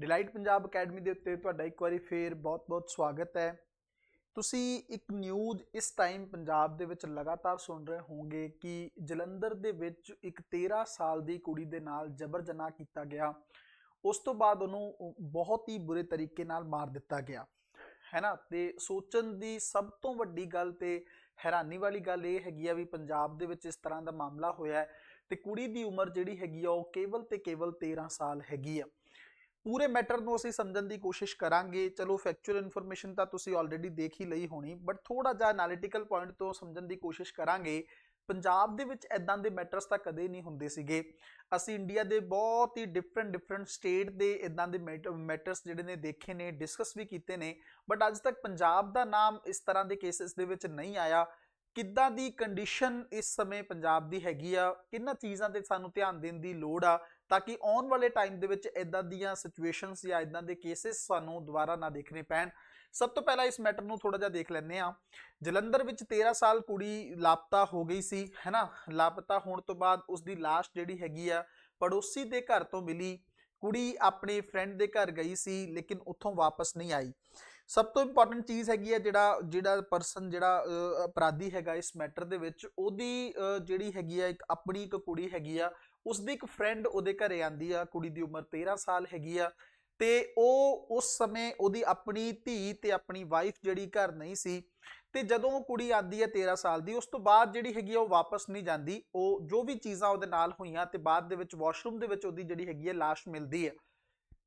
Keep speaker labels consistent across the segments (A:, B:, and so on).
A: Delight Punjab academy ਦੇ ਉੱਤੇ ਤੁਹਾਡਾ ਇੱਕ ਵਾਰੀ ਫੇਰ ਬਹੁਤ-ਬਹੁਤ ਸਵਾਗਤ ਹੈ। ਤੁਸੀਂ ਇੱਕ ਨਿਊਜ਼ ਇਸ ਟਾਈਮ ਪੰਜਾਬ ਦੇ ਵਿੱਚ ਲਗਾਤਾਰ ਸੁਣ ਰਹੇ ਹੋਵੋਗੇ ਕਿ ਜਲੰਧਰ ਦੇ ਵਿੱਚ ਇੱਕ 13 ਸਾਲ ਦੀ ਕੁੜੀ ਦੇ ਨਾਲ ਜਬਰ ਜਨਾਹ ਕੀਤਾ ਗਿਆ। ਉਸ ਤੋਂ ਬਾਅਦ ਉਹਨੂੰ ਬਹੁਤ ਹੀ ਬੁਰੇ ਤਰੀਕੇ ਨਾਲ ਮਾਰ ਦਿੱਤਾ ਗਿਆ। ਹੈ ਨਾ ਤੇ ਸੋਚਣ ਦੀ ਸਭ ਤੋਂ ਵੱਡੀ ਗੱਲ ਤੇ ਹੈਰਾਨੀ ਵਾਲੀ ਗੱਲ ਇਹ ਹੈਗੀ ਆ ਵੀ ਪੰਜਾਬ ਦੇ ਵਿੱਚ ਇਸ ਤਰ੍ਹਾਂ ਦਾ ਮਾਮਲਾ ਹੋਇਆ ਹੈ ਤੇ ਕੁੜੀ ਦੀ ਉਮਰ ਜਿਹੜੀ ਹੈਗੀ ਆ ਉਹ ਕੇਵਲ ਤੇ ਕੇਵਲ 13 ਸਾਲ ਹੈਗੀ ਆ। ਪੂਰੇ ਮੈਟਰ ਨੂੰ ਅਸੀਂ ਸਮਝਣ ਦੀ ਕੋਸ਼ਿਸ਼ ਕਰਾਂਗੇ। ਚਲੋ ਫੈਕਚੁਅਲ ਇਨਫੋਰਮੇਸ਼ਨ ਤਾਂ ਤੁਸੀਂ ਆਲਰੇਡੀ ਦੇਖ ਹੀ ਲਈ ਹੋਣੀ ਬਟ ਥੋੜਾ ਜਿਹਾ ਐਨਾਲਿਟੀਕਲ ਪੁਆਇੰਟ ਤੋਂ ਸਮਝਣ ਦੀ ਕੋਸ਼ਿਸ਼ ਕਰਾਂਗੇ। ਪੰਜਾਬ ਦੇ ਵਿੱਚ ਐਦਾਂ ਦੇ ਮੈਟਰਸ ਤਾਂ ਕਦੇ ਨਹੀਂ ਹੁੰਦੇ ਸੀਗੇ। ਅਸੀਂ ਇੰਡੀਆ ਦੇ ਬਹੁਤ ਹੀ ਡਿਫਰੈਂਟ ਡਿਫਰੈਂਟ ਸਟੇਟ ਦੇ ਇਦਾਂ ਦੇ ਮੈਟਰਸ ਜਿਹੜੇ ਨੇ ਦੇਖੇ ਨੇ ਡਿਸਕਸ ਵੀ ਕੀਤੇ ਨੇ ਬਟ ਅੱਜ ਤੱਕ ਪੰਜਾਬ ਦਾ ਨਾਮ ਇਸ ਤਰ੍ਹਾਂ ਦੇ ਕੇਸਿਸ ਦੇ ਵਿੱਚ ਨਹੀਂ ਆਇਆ। ਕਿੱਦਾਂ ਦੀ ਕੰਡੀਸ਼ਨ ਇਸ ਸਮੇਂ ਪੰਜਾਬ ਦੀ ਹੈਗੀ ਆ? ਕਿੰਨਾ ਚੀਜ਼ਾਂ ਤੇ ਸਾਨੂੰ ਧਿਆਨ ਦੇਣ ਦੀ ਲੋੜ ਆ? ਤਾਂ ਕਿ ਆਉਣ ਵਾਲੇ ਟਾਈਮ ਦੇ ਵਿੱਚ ਇਦਾਂ ਦੀਆਂ ਸਿਚੁਏਸ਼ਨਸ ਜਾਂ ਇਦਾਂ ਦੇ ਕੇਸਿਸ ਸਾਨੂੰ ਦੁਬਾਰਾ ਨਾ ਦੇਖਣੇ ਪੈਣ। ਸਭ ਤੋਂ ਪਹਿਲਾਂ ਇਸ ਮੈਟਰ ਨੂੰ ਥੋੜਾ ਜਿਹਾ ਦੇਖ ਲੈਂਦੇ ਆ ਜਲੰਧਰ ਵਿੱਚ 13 ਸਾਲ ਕੁੜੀ ਲਾਪਤਾ ਹੋ ਗਈ ਸੀ, ਹੈਨਾ? ਲਾਪਤਾ ਹੋਣ ਤੋਂ ਬਾਅਦ ਉਸ ਦੀ ਲਾਸ਼ ਜਿਹੜੀ ਹੈਗੀ ਆ, ਪੜੋਸੀ ਦੇ ਘਰ ਤੋਂ ਮਿਲੀ। ਕੁੜੀ ਆਪਣੇ ਫਰੈਂਡ ਦੇ ਘਰ ਗਈ ਸੀ, ਲੇਕਿਨ ਉੱਥੋਂ ਵਾਪਸ ਨਹੀਂ ਆਈ। ਸਭ ਤੋਂ ਇੰਪੋਰਟੈਂਟ ਚੀਜ਼ ਹੈਗੀ ਹੈ ਜਿਹੜਾ ਜਿਹੜਾ ਪਰਸਨ ਜਿਹੜਾ ਅਪਰਾਧੀ ਹੈਗਾ ਇਸ ਮੈਟਰ ਦੇ ਵਿੱਚ, ਉਹਦੀ ਜਿਹੜੀ ਹੈਗੀ ਆ ਇੱਕ ਆਪਣੀ ਇੱਕ ਕੁੜੀ ਹੈਗੀ ਆ ਉਸ ਦੀ ਇੱਕ ਫਰੈਂਡ ਉਹਦੇ ਘਰੇ ਆਂਦੀ ਆ, ਕੁੜੀ ਦੀ ਉਮਰ 13 ਸਾਲ ਹੈਗੀ ਆ, ਤੇ ਉਹ ਉਸ ਸਮੇਂ ਉਹਦੀ ਆਪਣੀ ਧੀ ਤੇ ਆਪਣੀ ਵਾਈਫ ਜਿਹੜੀ ਘਰ ਨਹੀਂ ਸੀ, ਤੇ ਜਦੋਂ ਉਹ ਕੁੜੀ ਆਂਦੀ ਹੈ 13 ਸਾਲ ਦੀ, ਉਸ ਤੋਂ ਬਾਅਦ ਜਿਹੜੀ ਹੈਗੀ ਆ ਉਹ ਵਾਪਸ ਨਹੀਂ ਜਾਂਦੀ, ਉਹ ਜੋ ਵੀ ਚੀਜ਼ਾਂ ਉਹਦੇ ਨਾਲ ਹੋਈਆਂ, ਤੇ ਬਾਅਦ ਦੇ ਵਿੱਚ ਵਾਸ਼ਰੂਮ ਦੇ ਵਿੱਚ ਉਹਦੀ ਜਿਹੜੀ ਹੈਗੀ ਹੈ ਲਾਸ਼ ਮਿਲਦੀ ਹੈ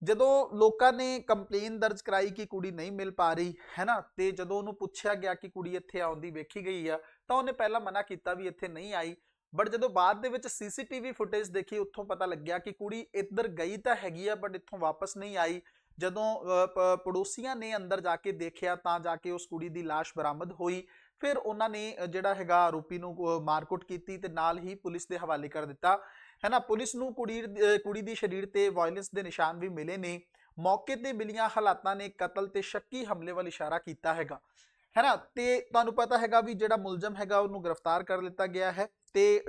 A: ਜਦੋਂ ਲੋਕਾਂ ਨੇ ਕੰਪਲੇਨ ਦਰਜ ਕਰਾਈ ਕਿ ਕੁੜੀ ਨਹੀਂ ਮਿਲ ਪਾ ਰਹੀ ਹੈ ਨਾ ਤੇ ਜਦੋਂ ਉਹਨੂੰ ਪੁੱਛਿਆ ਗਿਆ ਕਿ ਕੁੜੀ ਇੱਥੇ ਆਉਂਦੀ ਵੇਖੀ ਗਈ ਆ, ਤਾਂ ਉਹਨੇ ਪਹਿਲਾਂ ਮਨਾ ਕੀਤਾ ਵੀ ਇੱਥੇ ਨਹੀਂ ਆਈ ਬਟ ਜਦੋਂ ਬਾਅਦ ਦੇ ਵਿੱਚ ਸੀਸੀਟੀਵੀ ਫੁਟੇਜ ਦੇਖੀ, ਉੱਥੋਂ ਪਤਾ ਲੱਗਿਆ ਕਿ ਕੁੜੀ ਇੱਧਰ ਗਈ ਤਾਂ ਹੈਗੀ ਆ ਬਟ ਇੱਥੋਂ ਵਾਪਸ ਨਹੀਂ ਆਈ। ਜਦੋਂ ਪੜੋਸੀਆਂ ਨੇ ਅੰਦਰ ਜਾ ਕੇ ਦੇਖਿਆ, ਤਾਂ ਜਾ ਕੇ ਉਸ ਕੁੜੀ ਦੀ লাশ ਬਰਾਮਦ ਹੋਈ। ਫਿਰ ਉਹਨਾਂ ਨੇ ਜਿਹੜਾ ਹੈਗਾ ਆਰੋਪੀ ਨੂੰ ਮਾਰਕੁੱਟ ਕੀਤੀ ਤੇ ਨਾਲ ਹੀ ਪੁਲਿਸ ਦੇ ਹਵਾਲੇ ਕਰ ਦਿੱਤਾ। ਹੈ ਨਾ ਪੁਲਿਸ ਨੂੰ ਕੁੜੀ ਕੁੜੀ ਦੀ ਸਰੀਰ ਤੇ ਵਾਇਲੈਂਸ ਦੇ ਨਿਸ਼ਾਨ ਵੀ ਮਿਲੇ ਨੇ। ਮੌਕੇ ਤੇ ਮਿਲੀਆਂ ਹਾਲਾਤਾਂ ਨੇ ਕਤਲ ਤੇ ਸ਼ੱਕੀ ਹਮਲੇ ਵੱਲ ਇਸ਼ਾਰਾ ਕੀਤਾ ਹੈਗਾ। ਹੈ ਨਾ ਤੇ ਤੁਹਾਨੂੰ ਪਤਾ ਹੈਗਾ ਵੀ ਜਿਹੜਾ ਮੁਲਜ਼ਮ ਹੈਗਾ, ਉਹਨੂੰ ਗ੍ਰਿਫਤਾਰ ਕਰ ਲਿੱਤਾ ਗਿਆ ਹੈ ਤੇ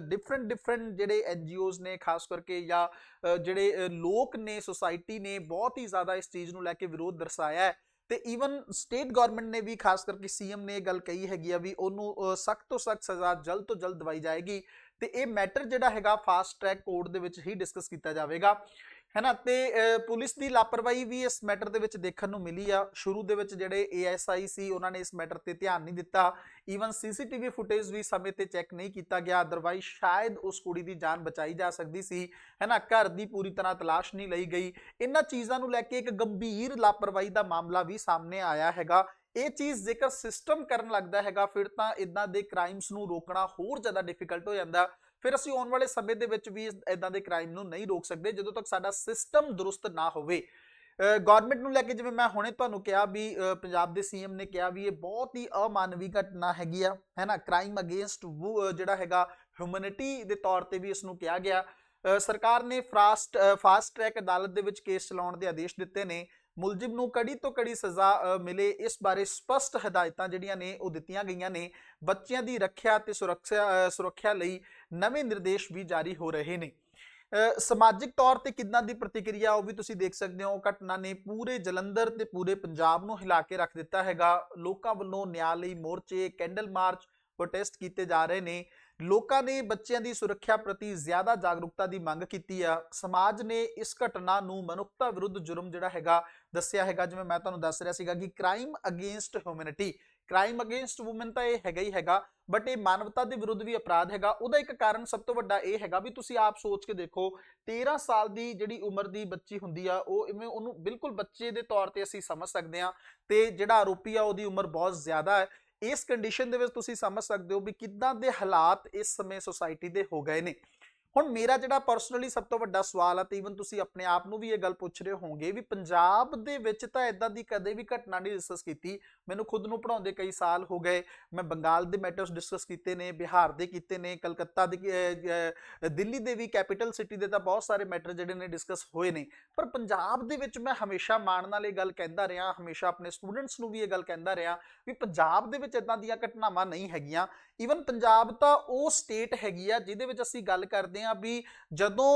A: ਡਿਫਰੈਂਟ ਡਿਫਰੈਂਟ ਜਿਹੜੇ ਐਨਜੀਓਜ਼ ਨੇ, ਖਾਸ ਕਰਕੇ ਜਾਂ ਜਿਹੜੇ ਲੋਕ ਨੇ ਸੋਸਾਇਟੀ ਨੇ ਬਹੁਤ ਹੀ ਜ਼ਿਆਦਾ ਇਸ ਚੀਜ਼ ਨੂੰ ਲੈ ਕੇ ਵਿਰੋਧ ਦਰਸਾਇਆ ਹੈ। ਤੇ ਈਵਨ ਸਟੇਟ ਗਵਰਨਮੈਂਟ ਨੇ ਵੀ, ਖਾਸ ਕਰਕੇ ਸੀਐਮ ਨੇ ਇਹ ਗੱਲ ਕਹੀ ਹੈਗੀ ਆ ਵੀ ਉਹਨੂੰ ਸਖਤ ਤੋਂ ਸਖਤ ਸਜ਼ਾ ਜਲਦ ਤੋਂ ਜਲਦ ਦਵਾਈ ਜਾਏਗੀ ਤੇ ਇਹ ਮੈਟਰ ਜਿਹੜਾ ਹੈਗਾ ਫਾਸਟ ਟਰੈਕ ਕੋਰਟ ਦੇ ਵਿੱਚ ਹੀ ਡਿਸਕਸ ਕੀਤਾ ਜਾਵੇਗਾ। ਹੈਨਾ ਤੇ ਪੁਲਿਸ ਦੀ ਲਾਪਰਵਾਹੀ ਵੀ ਇਸ ਮੈਟਰ ਦੇ ਵਿੱਚ ਦੇਖਣ ਨੂੰ ਮਿਲੀ ਆ। ਸ਼ੁਰੂ ਦੇ ਵਿੱਚ ਜਿਹੜੇ ਏਐਸਆਈ ਸੀ, ਉਹਨਾਂ ਨੇ ਇਸ ਮੈਟਰ ਤੇ ਧਿਆਨ ਨਹੀਂ ਦਿੱਤਾ। ਈਵਨ ਸੀਸੀਟੀਵੀ ਫੁਟੇਜ ਵੀ ਸਮੇਂ ਤੇ ਚੈੱਕ ਨਹੀਂ ਕੀਤਾ ਗਿਆ। ਅਦਰਵਾਈਜ਼ ਸ਼ਾਇਦ ਉਸ ਕੁੜੀ ਦੀ ਜਾਨ ਬਚਾਈ ਜਾ ਸਕਦੀ ਸੀ। ਹੈਨਾ ਘਰ ਦੀ ਪੂਰੀ ਤਰ੍ਹਾਂ ਤਲਾਸ਼ ਨਹੀਂ ਲਈ ਗਈ। ਇਹਨਾਂ ਚੀਜ਼ਾਂ ਨੂੰ ਲੈ ਕੇ ਇੱਕ ਗੰਭੀਰ ਲਾਪਰਵਾਹੀ ਦਾ ਮਾਮਲਾ ਵੀ ਸਾਹਮਣੇ ਆਇਆ ਹੈਗਾ। ਇਹ ਚੀਜ਼ ਜੇਕਰ ਸਿਸਟਮ ਕਰਨ ਲੱਗਦਾ ਹੈਗਾ, ਫਿਰ ਤਾਂ ਇਦਾਂ ਦੇ ਕ੍ਰਾਈਮਸ ਨੂੰ ਰੋਕਣਾ ਹੋਰ ਜ਼ਿਆਦਾ ਡਿਫਿਕਲਟ ਹੋ ਜਾਂਦਾ। ਫਿਰ ਅਸੀਂ ਆਉਣ ਵਾਲੇ ਸਮੇਂ ਦੇ ਵਿੱਚ ਵੀ ਇਦਾਂ ਦੇ ਕ੍ਰਾਈਮ ਨੂੰ ਨਹੀਂ ਰੋਕ ਸਕਦੇ, ਜਦੋਂ ਤੱਕ ਸਾਡਾ ਸਿਸਟਮ ਦਰੁਸਤ ਨਾ ਹੋਵੇ। ਗਵਰਨਮੈਂਟ ਨੂੰ ਲੈ ਕੇ ਜਿਵੇਂ ਮੈਂ ਹੁਣੇ ਤੁਹਾਨੂੰ ਕਿਹਾ ਵੀ ਪੰਜਾਬ ਦੇ ਸੀਐਮ ਨੇ ਕਿਹਾ ਵੀ ਇਹ ਬਹੁਤ ਹੀ ਅਮਾਨਵੀ ਘਟਨਾ ਹੈਗੀ ਆ, ਹੈਨਾ? ਕ੍ਰਾਈਮ ਅਗੇਂਸਟ ਜਿਹੜਾ ਹੈਗਾ ਹਿਊਮੈਨਿਟੀ ਦੇ ਤੌਰ ਤੇ ਵੀ ਇਸ ਨੂੰ ਕਿਹਾ ਗਿਆ। ਸਰਕਾਰ ਨੇ ਫਾਸਟ ਫਾਸਟ ਟਰੈਕ ਅਦਾਲਤ ਦੇ ਵਿੱਚ ਕੇਸ ਚਲਾਉਣ ਦੇ ਆਦੇਸ਼ ਦਿੱਤੇ ਨੇ। ਮੁਲਜ਼ਮ ਨੂੰ ਕੜੀ ਤੋਂ ਕੜੀ ਸਜ਼ਾ ਮਿਲੇ। ਇਸ ਬਾਰੇ ਸਪਸ਼ਟ ਹਦਾਇਤਾਂ ਜਿਹੜੀਆਂ ਨੇ, ਉਹ ਦਿੱਤੀਆਂ ਗਈਆਂ ਨੇ। ਬੱਚਿਆਂ ਦੀ ਰੱਖਿਆ ਤੇ ਸੁਰੱਖਿਆ ਸੁਰੱਖਿਆ ਲਈ ਨਵੇਂ ਨਿਰਦੇਸ਼ ਵੀ ਜਾਰੀ ਹੋ ਰਹੇ ਨੇ। ਸਮਾਜਿਕ ਤੌਰ ਤੇ ਕਿੰਨਾ ਦੀ ਪ੍ਰਤੀਕਿਰਿਆ, ਉਹ ਵੀ ਤੁਸੀਂ ਦੇਖ ਸਕਦੇ ਹੋ। ਘਟਨਾ ਨੇ ਪੂਰੇ ਜਲੰਧਰ ਤੇ ਪੂਰੇ ਪੰਜਾਬ ਨੂੰ ਹਿਲਾ ਕੇ ਰੱਖ ਦਿੱਤਾ ਹੈਗਾ। ਲੋਕਾਂ ਵੱਲੋਂ ਨਿਆਂ ਲਈ ਮੋਰਚੇ, ਕੈਂਡਲ ਮਾਰਚ ਪ੍ਰੋਟੈਸਟ ਕੀਤੇ ਜਾ ਰਹੇ ਨੇ। ਲੋਕਾਂ ਨੇ ਬੱਚਿਆਂ ਦੀ ਸੁਰੱਖਿਆ ਪ੍ਰਤੀ ਜ਼ਿਆਦਾ ਜਾਗਰੂਕਤਾ ਦੀ ਮੰਗ ਕੀਤੀ ਆ। ਸਮਾਜ ਨੇ ਇਸ ਘਟਨਾ ਨੂੰ ਮਨੁੱਖਤਾ ਵਿਰੁੱਧ ਜੁਰਮ ਜਿਹੜਾ ਹੈਗਾ ਦੱਸਿਆ ਹੈਗਾ, ਜਿਵੇਂ ਮੈਂ ਤੁਹਾਨੂੰ ਦੱਸ ਰਿਹਾ ਸੀਗਾ ਕਿ crime against humanity crime against women ਤਾਂ ਇਹ ਹੈਗਾ ਹੀ ਹੈਗਾ ਬਟ ਇਹ ਮਾਨਵਤਾ ਦੇ ਵਿਰੁੱਧ ਵੀ ਅਪਰਾਧ ਹੈਗਾ। ਉਹਦਾ ਇੱਕ ਕਾਰਨ ਸਭ ਤੋਂ ਵੱਡਾ ਇਹ ਹੈਗਾ ਵੀ ਤੁਸੀਂ ਆਪ ਸੋਚ ਕੇ ਦੇਖੋ 13 ਸਾਲ ਦੀ ਜਿਹੜੀ ਉਮਰ ਦੀ ਬੱਚੀ ਹੁੰਦੀ ਆ, ਉਹ ਇਵੇਂ ਉਹਨੂੰ ਬਿਲਕੁਲ ਬੱਚੇ ਦੇ ਤੌਰ ਤੇ ਅਸੀਂ ਸਮਝ ਸਕਦੇ ਆ ਤੇ ਜਿਹੜਾ ਆਰੋਪੀ ਆ ਉਹਦੀ ਉਮਰ ਬਹੁਤ ਜ਼ਿਆਦਾ ਹੈ। ਇਸ ਕੰਡੀਸ਼ਨ ਦੇ ਵਿੱਚ ਤੁਸੀਂ ਸਮਝ ਸਕਦੇ ਹੋ ਵੀ ਕਿੱਦਾਂ ਦੇ ਹਾਲਾਤ ਇਸ ਸਮੇਂ ਸੋਸਾਇਟੀ ਦੇ ਹੋ ਗਏ ਨੇ। ਹੁਣ ਮੇਰਾ ਜਿਹੜਾ ਪਰਸਨਲੀ ਸਭ ਤੋਂ ਵੱਡਾ ਸਵਾਲ ਆ ਤੇ ਇਵਨ ਤੁਸੀਂ ਆਪਣੇ ਆਪ ਨੂੰ ਵੀ ਇਹ ਗੱਲ ਪੁੱਛ ਰਹੇ ਹੋਵੋਗੇ ਵੀ ਪੰਜਾਬ ਦੇ ਵਿੱਚ ਤਾਂ ਇਦਾਂ ਦੀ ਕਦੇ ਵੀ ਘਟਨਾ ਨਹੀਂ ਡਿਸਕਸ ਕੀਤੀ। ਮੈਨੂੰ ਖੁਦ ਨੂੰ ਪੜਾਉਂਦੇ ਕਈ ਸਾਲ ਹੋ ਗਏ। ਮੈਂ ਬੰਗਾਲ ਦੇ ਮੈਟਰਸ ਡਿਸਕਸ ਕੀਤੇ ਨੇ, ਬਿਹਾਰ ਦੇ ਕੀਤੇ ਨੇ, ਕਲਕੱਤਾ ਦੇ ਦਿੱਲੀ ਦੇ ਵੀ ਕੈਪੀਟਲ ਸਿਟੀ ਦੇ ਤਾਂ ਬਹੁਤ ਸਾਰੇ ਮੈਟਰ ਜਿਹੜੇ ਨੇ ਡਿਸਕਸ ਹੋਏ ਨੇ। ਪਰ ਪੰਜਾਬ ਦੇ ਵਿੱਚ ਮੈਂ ਹਮੇਸ਼ਾ ਮਾਣ ਨਾਲ ਇਹ ਗੱਲ ਕਹਿੰਦਾ ਰਿਹਾ, ਹਮੇਸ਼ਾ ਆਪਣੇ ਸਟੂਡੈਂਟਸ ਨੂੰ ਵੀ ਇਹ ਗੱਲ ਕਹਿੰਦਾ ਰਿਹਾ ਵੀ ਪੰਜਾਬ ਦੇ ਵਿੱਚ ਇਦਾਂ ਦੀਆਂ ਘਟਨਾਵਾਂ ਨਹੀਂ ਹੈਗੀਆਂ। ਈਵਨ ਪੰਜਾਬ ਤਾਂ ਉਹ ਸਟੇਟ ਹੈਗੀ ਆ ਜਿਹਦੇ ਵਿੱਚ ਅਸੀਂ ਗੱਲ ਕਰਦੇ ਆ ਵੀ ਜਦੋਂ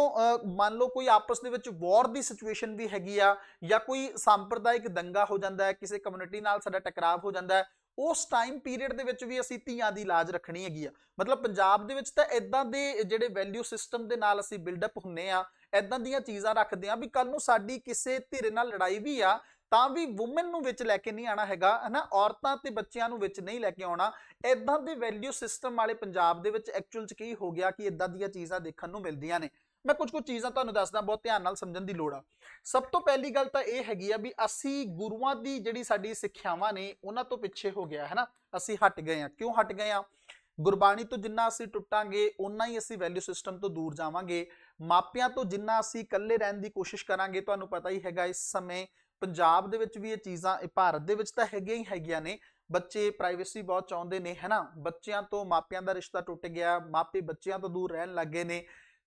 A: ਮੰਨ ਲਓ ਕੋਈ ਆਪਸ ਦੇ ਵਿੱਚ ਵਾਰ ਦੀ ਸਿਚੁਏਸ਼ਨ ਵੀ ਹੈਗੀ ਆ ਜਾਂ ਕੋਈ ਸੰਪਰਦਾਇਕ ਦੰਗਾ ਹੋ ਜਾਂਦਾ ਹੈ, ਕਿਸੇ ਕਮਿਊਨਿਟੀ ਨਾਲ ਸਾਡਾ ਟਕਰਾਵ ਹੋ ਜਾਂਦਾ ਹੈ, ਉਸ ਟਾਈਮ ਪੀਰੀਅਡ ਦੇ ਵਿੱਚ ਵੀ ਅਸੀਂ ਧੀਆਂ ਦੀ ਲਾਜ ਰੱਖਣੀ ਹੈਗੀ ਆ। ਮਤਲਬ ਪੰਜਾਬ ਦੇ ਵਿੱਚ ਤਾਂ ਇਦਾਂ ਦੇ ਜਿਹੜੇ ਵੈਲਿਊ ਸਿਸਟਮ ਦੇ ਨਾਲ ਅਸੀਂ ਬਿਲਡਅਪ ਹੁੰਨੇ ਆ ਇਦਾਂ ਦੀਆਂ ਚੀਜ਼ਾਂ ਰੱਖਦੇ ਆ ਵੀ ਕੱਲ ਨੂੰ ਸਾਡੀ ਕਿਸੇ ਧਿਰ ਨਾਲ ਲੜਾਈ ਵੀ ਆ ਤਾਂ ਵੀ ਔਮਨ ਨੂੰ ਵਿੱਚ ਲੈ ਕੇ ਨਹੀਂ ਆਣਾ ਹੈਗਾ, ਹਨਾ? ਔਰਤਾਂ ਤੇ ਬੱਚਿਆਂ ਨੂੰ ਵਿੱਚ ਨਹੀਂ ਲੈ ਕੇ ਆਉਣਾ। ਇਦਾਂ ਦੇ ਵੈਲਿਊ ਸਿਸਟਮ ਵਾਲੇ ਪੰਜਾਬ ਦੇ ਵਿੱਚ ਐਕਚੁਅਲ ਚ ਕੀ ਹੋ ਗਿਆ ਕਿ ਇਦਾਂ ਦੀਆਂ ਚੀਜ਼ਾਂ ਦੇਖਣ ਨੂੰ ਮਿਲਦੀਆਂ ਨੇ? ਮੈਂ ਕੁਝ ਕੁਝ ਚੀਜ਼ਾਂ ਤੁਹਾਨੂੰ ਦੱਸਦਾ, ਬਹੁਤ ਧਿਆਨ ਨਾਲ ਸਮਝਣ ਦੀ ਲੋੜ ਆ। ਸਭ ਤੋਂ ਪਹਿਲੀ ਗੱਲ ਤਾਂ ਇਹ ਹੈਗੀ ਆ ਵੀ ਅਸੀਂ ਗੁਰੂਆਂ ਦੀ ਜਿਹੜੀ ਸਾਡੀ ਸਿੱਖਿਆਵਾਂ ਨੇ, ਉਹਨਾਂ ਤੋਂ ਪਿੱਛੇ ਹੋ ਗਿਆ ਹੈ ਨਾ ਅਸੀਂ ਹਟ ਗਏ ਆ। ਕਿਉਂ ਹਟ ਗਏ ਆ? ਗੁਰਬਾਣੀ ਤੋਂ ਜਿੰਨਾ ਅਸੀਂ ਟੁੱਟਾਂਗੇ ਉਨਾ ਹੀ ਅਸੀਂ ਵੈਲਿਊ ਸਿਸਟਮ ਤੋਂ ਦੂਰ ਜਾਵਾਂਗੇ। ਮਾਪਿਆਂ ਤੋਂ ਜਿੰਨਾ ਅਸੀਂ ਇਕੱਲੇ ਰਹਿਣ ਦੀ ਕੋਸ਼ਿਸ਼ ਕਰਾਂਗੇ, ਤੁਹਾਨੂੰ ਪਤਾ ਹੀ ਹੈਗਾ ਇਸ ਸਮੇਂ ਪੰਜਾਬ ਦੇ ਵਿੱਚ ਵੀ ਇਹ ਚੀਜ਼ਾਂ ਇਹ ਭਾਰਤ ਦੇ ਵਿੱਚ ਤਾਂ ਹੈਗੀਆਂ ਹੀ ਹੈਗੀਆਂ ਨੇ। ਬੱਚੇ ਪ੍ਰਾਈਵੇਸੀ ਬਹੁਤ ਚਾਹੁੰਦੇ ਨੇ, ਹੈਨਾ? ਬੱਚਿਆਂ ਤੋਂ ਮਾਪਿਆਂ ਦਾ ਰਿਸ਼ਤਾ ਟੁੱਟ ਗਿਆ, ਮਾਪੇ ਬੱਚਿਆਂ ਤੋਂ ਦੂਰ ਰਹਿਣ ਲੱਗੇ ਨੇ।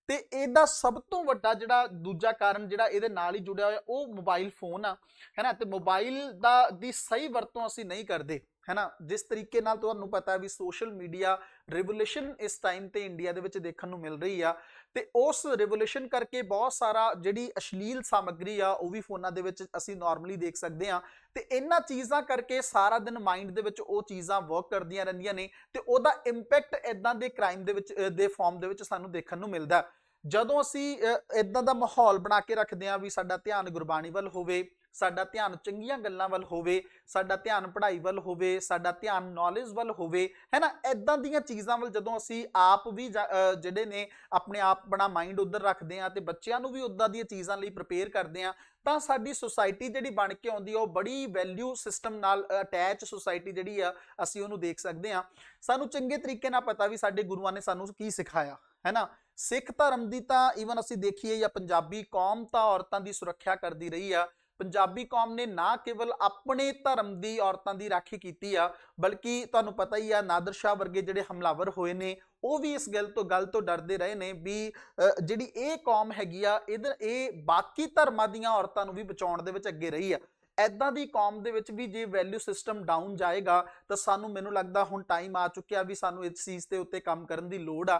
A: ਤੇ ਇਹਦਾ ਸਭ ਤੋਂ ਵੱਡਾ ਜਿਹੜਾ ਦੂਜਾ ਕਾਰਨ ਜਿਹੜਾ ਇਹਦੇ ਨਾਲ ਹੀ ਜੁੜਿਆ ਹੋਇਆ, ਉਹ ਮੋਬਾਈਲ ਫੋਨ ਆ, ਹੈਨਾ? ਤੇ ਮੋਬਾਈਲ ਦਾ ਦੀ ਸਹੀ ਵਰਤੋਂ ਅਸੀਂ ਨਹੀਂ ਕਰਦੇ। ਹੈ ਨਾ ਜਿਸ ਤਰੀਕੇ ਨਾਲ ਤੁਹਾਨੂੰ ਪਤਾ ਵੀ ਸੋਸ਼ਲ ਮੀਡੀਆ ਰਿਵੋਲੂਸ਼ਨ ਇਸ ਟਾਈਮ ਤੇ ਇੰਡੀਆ ਦੇ ਵਿੱਚ ਦੇਖਣ ਨੂੰ ਮਿਲ ਰਹੀ ਆ, ਤੇ ਉਸ ਰਿਵੋਲੂਸ਼ਨ ਕਰਕੇ ਬਹੁਤ ਸਾਰਾ ਜਿਹੜੀ ਅਸ਼ਲੀਲ ਸਾਮੱਗਰੀ ਆ, ਉਹ ਵੀ ਫੋਨਾਂ ਦੇ ਵਿੱਚ ਅਸੀਂ ਨਾਰਮਲੀ ਦੇਖ ਸਕਦੇ ਆ। ਤੇ ਇਹਨਾਂ ਚੀਜ਼ਾਂ ਕਰਕੇ ਸਾਰਾ ਦਿਨ ਮਾਈਂਡ ਦੇ ਵਿੱਚ ਉਹ ਚੀਜ਼ਾਂ ਵਰਕ ਕਰਦੀਆਂ ਰਹਿੰਦੀਆਂ ਨੇ, ਤੇ ਉਹਦਾ ਇੰਪੈਕਟ ਇਦਾਂ ਦੇ ਕ੍ਰਾਈਮ ਦੇ ਵਿੱਚ ਦੇ ਫਾਰਮ ਦੇ ਵਿੱਚ ਸਾਨੂੰ ਦੇਖਣ ਨੂੰ ਮਿਲਦਾ। ਜਦੋਂ ਅਸੀਂ ਇਦਾਂ ਦਾ ਮਾਹੌਲ ਬਣਾ ਕੇ ਰੱਖਦੇ ਆ ਵੀ ਸਾਡਾ ਧਿਆਨ ਗੁਰਬਾਣੀ ਵੱਲ ਹੋਵੇ ਸਾਡਾ ਧਿਆਨ ਚੰਗੀਆਂ ਗੱਲਾਂ ਵੱਲ ਹੋਵੇ, ਸਾਡਾ ਧਿਆਨ ਪੜ੍ਹਾਈ ਵੱਲ ਹੋਵੇ, ਸਾਡਾ ਧਿਆਨ ਨੌਲੇਜ ਵੱਲ ਹੋਵੇ, ਹੈ ਨਾ? ਇਦਾਂ ਦੀਆਂ ਚੀਜ਼ਾਂ ਵੱਲ ਜਦੋਂ ਅਸੀਂ ਆਪ ਵੀ ਜਾ- ਜਿਹੜੇ ਨੇ ਆਪਣੇ ਆਪ ਆਪਣਾ ਮਾਈਂਡ ਉਧਰ ਰੱਖਦੇ ਆ ਤੇ ਬੱਚਿਆਂ ਨੂੰ ਵੀ ਉਦਾਂ ਦੀਆਂ ਚੀਜ਼ਾਂ ਲਈ ਪ੍ਰਪੇਅਰ ਕਰਦੇ ਆ ਤਾਂ ਸਾਡੀ ਸੁਸਾਇਟੀ ਜਿਹੜੀ ਬਣ ਕੇ ਆਉਂਦੀ ਆ, ਉਹ ਬੜੀ ਵੈਲਿਊ ਸਿਸਟਮ ਨਾਲ ਅਟੈਚ ਸੁਸਾਇਟੀ ਜਿਹੜੀ ਆ, ਅਸੀਂ ਉਹਨੂੰ ਦੇਖ ਸਕਦੇ ਆ ਸਾਨੂੰ ਚੰਗੇ ਤਰੀਕੇ ਨਾਲ ਪਤਾ ਵੀ ਸਾਡੇ ਗੁਰੂਆਂ ਨੇ ਸਾਨੂੰ ਕੀ ਸਿਖਾਇਆ, ਹੈ ਨਾ? ਸਿੱਖ ਧਰਮ ਦੀ ਤਾਂ ਈਵਨ ਅਸੀਂ ਦੇਖੀਏ ਜਾਂ ਪੰਜਾਬੀ ਕੌਮ ਤਾਂ ਔਰਤਾਂ ਦੀ ਸੁਰੱਖਿਆ ਕਰਦੀ ਰਹੀ ਆ ਪੰਜਾਬੀ ਕੌਮ ਨੇ ਨਾ ਕੇਵਲ ਆਪਣੇ ਧਰਮ ਦੀ ਔਰਤਾਂ ਦੀ ਰਾਖੀ ਕੀਤੀ ਆ, ਬਲਕਿ ਤੁਹਾਨੂੰ ਪਤਾ ਹੀ ਆ, ਨਾਦਰ ਸ਼ਾਹ ਵਰਗੇ ਜਿਹੜੇ ਹਮਲਾਵਰ ਹੋਏ ਨੇ, ਉਹ ਵੀ ਇਸ ਗੱਲ ਤੋਂ ਗੱਲ ਤੋਂ ਡਰਦੇ ਰਹੇ ਨੇ ਵੀ ਜਿਹੜੀ ਇਹ ਕੌਮ ਹੈਗੀ ਆ, ਇਹਦੇ, ਇਹ ਬਾਕੀ ਧਰਮਾਂ ਦੀਆਂ ਔਰਤਾਂ ਨੂੰ ਵੀ ਬਚਾਉਣ ਦੇ ਵਿੱਚ ਅੱਗੇ ਰਹੀ ਆ। ਐਦਾਂ ਦੀ ਕੌਮ ਦੇ ਵਿੱਚ ਵੀ ਜੇ ਵੈਲਿਊ ਸਿਸਟਮ ਡਾਊਨ ਜਾਏਗਾ, ਤਾਂ ਸਾਨੂੰ ਮੈਨੂੰ ਲੱਗਦਾ ਹੁਣ ਟਾਈਮ ਆ ਚੁੱਕਿਆ ਵੀ ਸਾਨੂੰ ਇਸ ਚੀਜ਼ ਦੇ ਉੱਤੇ ਕੰਮ ਕਰਨ ਦੀ ਲੋੜ ਆ।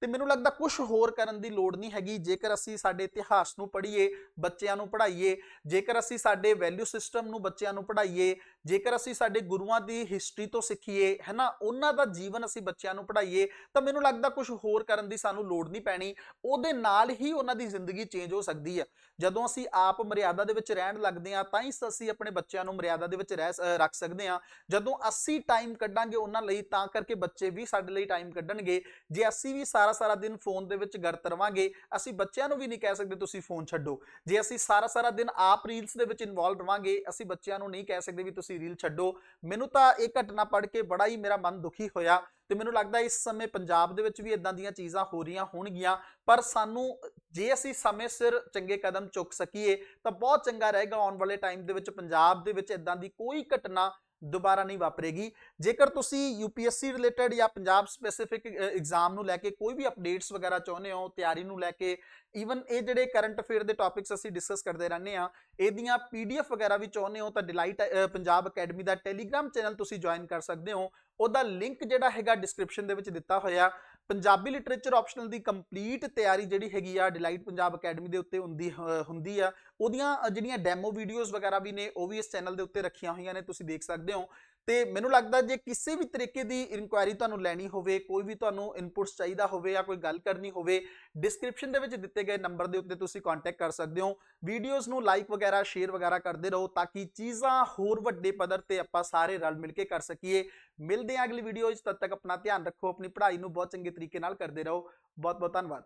A: ਤੇ ਮੈਨੂੰ ਲੱਗਦਾ ਕੁਝ ਹੋਰ ਕਰਨ ਦੀ ਲੋੜ ਨਹੀਂ ਹੈਗੀ। ਜੇਕਰ ਅਸੀਂ ਸਾਡੇ ਇਤਿਹਾਸ ਨੂੰ ਪੜ੍ਹੀਏ, ਬੱਚਿਆਂ ਨੂੰ ਪੜ੍ਹਾਈਏ, ਜੇਕਰ ਅਸੀਂ ਸਾਡੇ ਵੈਲਿਊ ਸਿਸਟਮ ਨੂੰ ਬੱਚਿਆਂ ਨੂੰ ਪੜ੍ਹਾਈਏ, ਜੇਕਰ ਅਸੀਂ ਸਾਡੇ ਗੁਰੂਆਂ ਦੀ ਹਿਸਟਰੀ ਤੋਂ ਸਿੱਖੀਏ, ਹੈਨਾ, ਉਹਨਾਂ ਦਾ ਜੀਵਨ ਅਸੀਂ ਬੱਚਿਆਂ ਨੂੰ ਪੜ੍ਹਾਈਏ, ਤਾਂ ਮੈਨੂੰ ਲੱਗਦਾ ਕੁਝ ਹੋਰ ਕਰਨ ਦੀ ਸਾਨੂੰ ਲੋੜ ਨਹੀਂ ਪੈਣੀ। ਉਹਦੇ ਨਾਲ ਹੀ ਉਹਨਾਂ ਦੀ ਜ਼ਿੰਦਗੀ ਚੇਂਜ ਹੋ ਸਕਦੀ ਹੈ। ਜਦੋਂ ਅਸੀਂ ਆਪ ਮਰਿਆਦਾ ਦੇ ਵਿੱਚ ਰਹਿਣ ਲੱਗਦੇ ਹਾਂ, ਤਾਂ ਹੀ ਅਸੀਂ ਆਪਣੇ ਬੱਚਿਆਂ ਨੂੰ ਮਰਿਆਦਾ ਦੇ ਵਿੱਚ ਰਹਿ ਸ- ਰੱਖ ਸਕਦੇ ਹਾਂ। ਜਦੋਂ ਅਸੀਂ ਟਾਈਮ ਕੱਢਾਂਗੇ ਉਹਨਾਂ ਲਈ, ਤਾਂ ਕਰਕੇ ਬੱਚੇ ਵੀ ਸਾਡੇ ਲਈ ਟਾਈਮ ਕੱਢਣਗੇ। ਜੇ ਅਸੀਂ ਵੀ ਸਾਰਾ ਸਾਰਾ ਦਿਨ ਫੋਨ ਦੇ ਵਿੱਚ ਗਰਤ ਰਵਾਂਗੇ। ਅਸੀਂ ਬੱਚਿਆਂ ਨੂੰ ਵੀ ਨਹੀਂ ਕਹਿ ਸਕਦੇ ਤੁਸੀਂ ਫੋਨ ਛੱਡੋ। ਜੇ ਅਸੀਂ ਸਾਰਾ ਸਾਰਾ ਦਿਨ ਆਪ ਰੀਲਸ ਦੇ ਵਿੱਚ ਇਨਵੋਲਵ ਰਵਾਂਗੇ, ਅਸੀਂ ਬੱਚਿਆਂ ਨੂੰ ਨਹੀਂ ਕਹਿ ਸਕਦੇ ਵੀ ਤੁਸੀਂ ਰੀਲ ਛੱਡੋ। ਮੈਨੂੰ ਤਾਂ ਇਹ ਘਟਨਾ ਪੜ੍ਹ ਕੇ ਬੜਾ ਹੀ ਮੇਰਾ ਮਨ ਦੁਖੀ ਹੋਇਆ ਤੇ ਮੈਨੂੰ ਲੱਗਦਾ ਇਸ ਸਮੇਂ ਪੰਜਾਬ ਦੇ ਵਿੱਚ ਵੀ ਇਦਾਂ ਦੀਆਂ ਚੀਜ਼ਾਂ ਹੋ ਰਹੀਆਂ ਹੋਣਗੀਆਂ। ਪਰ ਸਾਨੂੰ ਜੇ ਅਸੀਂ ਸਮੇਂ ਸਿਰ ਚੰਗੇ ਕਦਮ ਚੁੱਕ ਸਕੀਏ, ਤਾਂ ਬਹੁਤ ਚੰਗਾ ਰਹੇਗਾ ਆਉਣ ਵਾਲੇ ਟਾਈਮ ਦੇ ਵਿੱਚ ਪੰਜਾਬ ਦੇ ਵਿੱਚ ਇਦਾਂ ਦੀ ਕੋਈ ਘਟਨਾ ਦੁਬਾਰਾ ਨਹੀਂ ਵਾਪਰੇਗੀ। ਜੇਕਰ ਤੁਸੀਂ UPSC ਰਿਲੇਟਡ ਜਾਂ ਪੰਜਾਬ ਸਪੈਸੀਫਿਕ ਐਗਜ਼ਾਮ ਨੂੰ ਲੈ ਕੇ ਕੋਈ ਵੀ ਅਪਡੇਟਸ ਵਗੈਰਾ ਚਾਹੁੰਦੇ ਹੋ, ਤਿਆਰੀ ਨੂੰ ਲੈ ਕੇ ਈਵਨ ਇਹ ਜਿਹੜੇ ਕਰੰਟ ਅਫੇਅਰ ਦੇ ਟੌਪਿਕਸ ਅਸੀਂ ਡਿਸਕਸ ਕਰਦੇ ਰਹਿੰਦੇ ਆ ਇਹਦੀਆਂ PDF ਵਗੈਰਾ ਵੀ ਚਾਹੁੰਦੇ ਹੋ ਤਾਂ ਡਿਲਾਈਟ ਪੰਜਾਬ ਅਕੈਡਮੀ ਦਾ ਟੈਲੀਗ੍ਰਾਮ ਚੈਨਲ ਤੁਸੀਂ ਜੁਆਇਨ ਕਰ ਸਕਦੇ ਹੋ। ਉਹਦਾ ਲਿੰਕ ਜਿਹੜਾ ਹੈਗਾ ਡਿਸਕ੍ਰਿਪਸ਼ਨ ਦੇ ਵਿੱਚ ਦਿੱਤਾ ਹੋਇਆ। ਪੰਜਾਬੀ ਲਿਟਰੇਚਰ ਆਪਸ਼ਨਲ ਦੀ ਕੰਪਲੀਟ ਤਿਆਰੀ ਜਿਹੜੀ ਹੈਗੀ ਆ ਡਿਲਾਈਟ ਪੰਜਾਬ ਅਕੈਡਮੀ ਦੇ ਉੱਤੇ ਹੁੰਦੀ, ਅਹ, ਹੁੰਦੀ ਆ। ਉਹਦੀਆਂ ਜਿਹੜੀਆਂ ਡੈਮੋ ਵੀਡੀਓਜ਼ ਵਗੈਰਾ ਵੀ ਨੇ, ਉਹ ਵੀ ਇਸ ਚੈਨਲ ਦੇ ਉੱਤੇ ਰੱਖੀਆਂ ਹੋਈਆਂ ਨੇ, ਤੁਸੀਂ ਦੇਖ ਸਕਦੇ ਹੋ। ਤੇ ਮੈਨੂੰ ਲੱਗਦਾ ਜੇ ਕਿਸੇ ਵੀ ਤਰੀਕੇ ਦੀ ਇਨਕੁਆਇਰੀ ਤੁਹਾਨੂੰ ਲੈਣੀ ਹੋਵੇ, ਕੋਈ ਵੀ ਤੁਹਾਨੂੰ ਇਨਪੁਟਸ ਚਾਹੀਦਾ ਹੋਵੇ ਜਾਂ ਕੋਈ ਗੱਲ ਕਰਨੀ ਹੋਵੇ ਡਿਸਕ੍ਰਿਪਸ਼ਨ ਦੇ ਵਿੱਚ ਦਿੱਤੇ ਗਏ ਨੰਬਰ ਦੇ ਉੱਤੇ ਤੁਸੀਂ ਕੰਟੈਕਟ ਕਰ ਸਕਦੇ ਹੋ। ਵੀਡੀਓਜ਼ ਨੂੰ ਲਾਈਕ ਵਗੈਰਾ ਸ਼ੇਅਰ ਵਗੈਰਾ ਕਰਦੇ ਰਹੋ ਤਾਂ ਕਿ ਚੀਜ਼ਾਂ ਹੋਰ ਵੱਡੇ ਪੱਧਰ ਤੇ ਆਪਾਂ ਸਾਰੇ ਰਲ ਮਿਲ ਕੇ ਕਰ ਸਕੀਏ। ਮਿਲਦੇ ਹਾਂ ਅਗਲੀ ਵੀਡੀਓ 'ਚ ਤਦ ਤੱਕ ਆਪਣਾ ਧਿਆਨ ਰੱਖੋ, ਆਪਣੀ ਪੜ੍ਹਾਈ ਨੂੰ ਬਹੁਤ ਚੰਗੇ ਤਰੀਕੇ ਨਾਲ ਕਰਦੇ ਰਹੋ। ਬਹੁਤ ਬਹੁਤ ਧੰਨਵਾਦ।